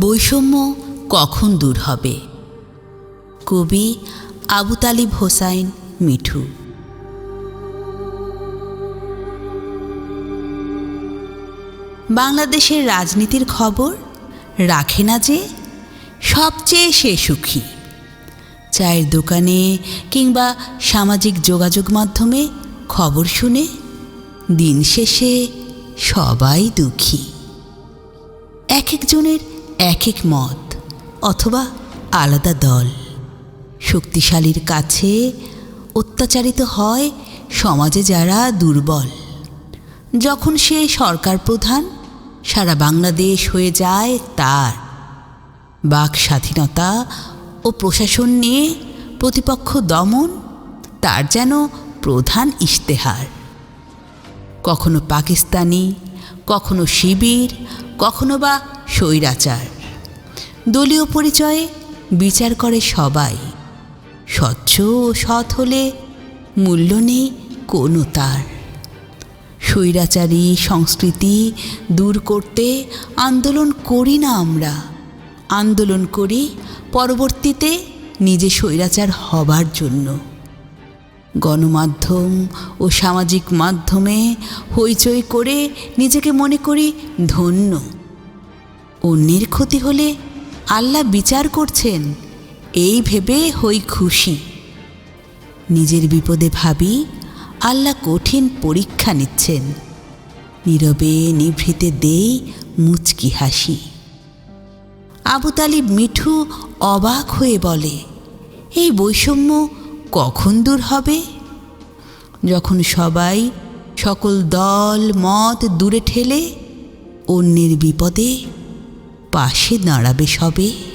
বৈষম্য কখন দূর হবে? কবি আবু তালিব হোসাইন মিঠু। বাংলাদেশের রাজনীতির খবর রাখে না যে সবচেয়ে সে সুখী। চায়ের দোকানে কিংবা সামাজিক যোগাযোগ মাধ্যমে খবর শুনে দিন শেষে সবাই দুঃখী। এক একজনের এক এক মত, অথবা আলাদা দল। শক্তিশালীর কাছে অত্যাচারিত হয় সমাজে যারা দুর্বল। যখন সে সরকার প্রধান, সারা বাংলাদেশ হয়ে যায় তার। বাক স্বাধীনতা ও প্রশাসন নিয়ে প্রতিপক্ষ দমন, তার যেন প্রধান ইশতেহার। কখনো পাকিস্তানি, কখনো শিবির, কখনো বা স্বৈরাচার। দলীয় পরিচয়ে বিচার করে সবাই। স্বচ্ছ ও সৎ হলে মূল্য নেই কোনো তার। স্বৈরাচারী সংস্কৃতি দূর করতে আন্দোলন করি না আমরা। আন্দোলন করি পরবর্তীতে নিজে স্বৈরাচার হবার জন্য। গণমাধ্যম ও সামাজিক মাধ্যমে হইচই করে নিজেকে মনে করি ধন্য। অন্যের ক্ষতি হলে আল্লাহ বিচার করছেন, এই ভেবে হই খুশি। নিজের বিপদে ভাবি, আল্লাহ কঠিন পরীক্ষা নিচ্ছেন। নীরবে নিভৃতে দেই মুচকি হাসি। আবু তালিব মিঠু অবাক হয়ে বলে, এই বৈষম্য কখন দূর হবে? যখন সবাই সকল দল, মত দূরে ঠেলে অন্যের বিপদে পাশে দাঁড়াবে সবে।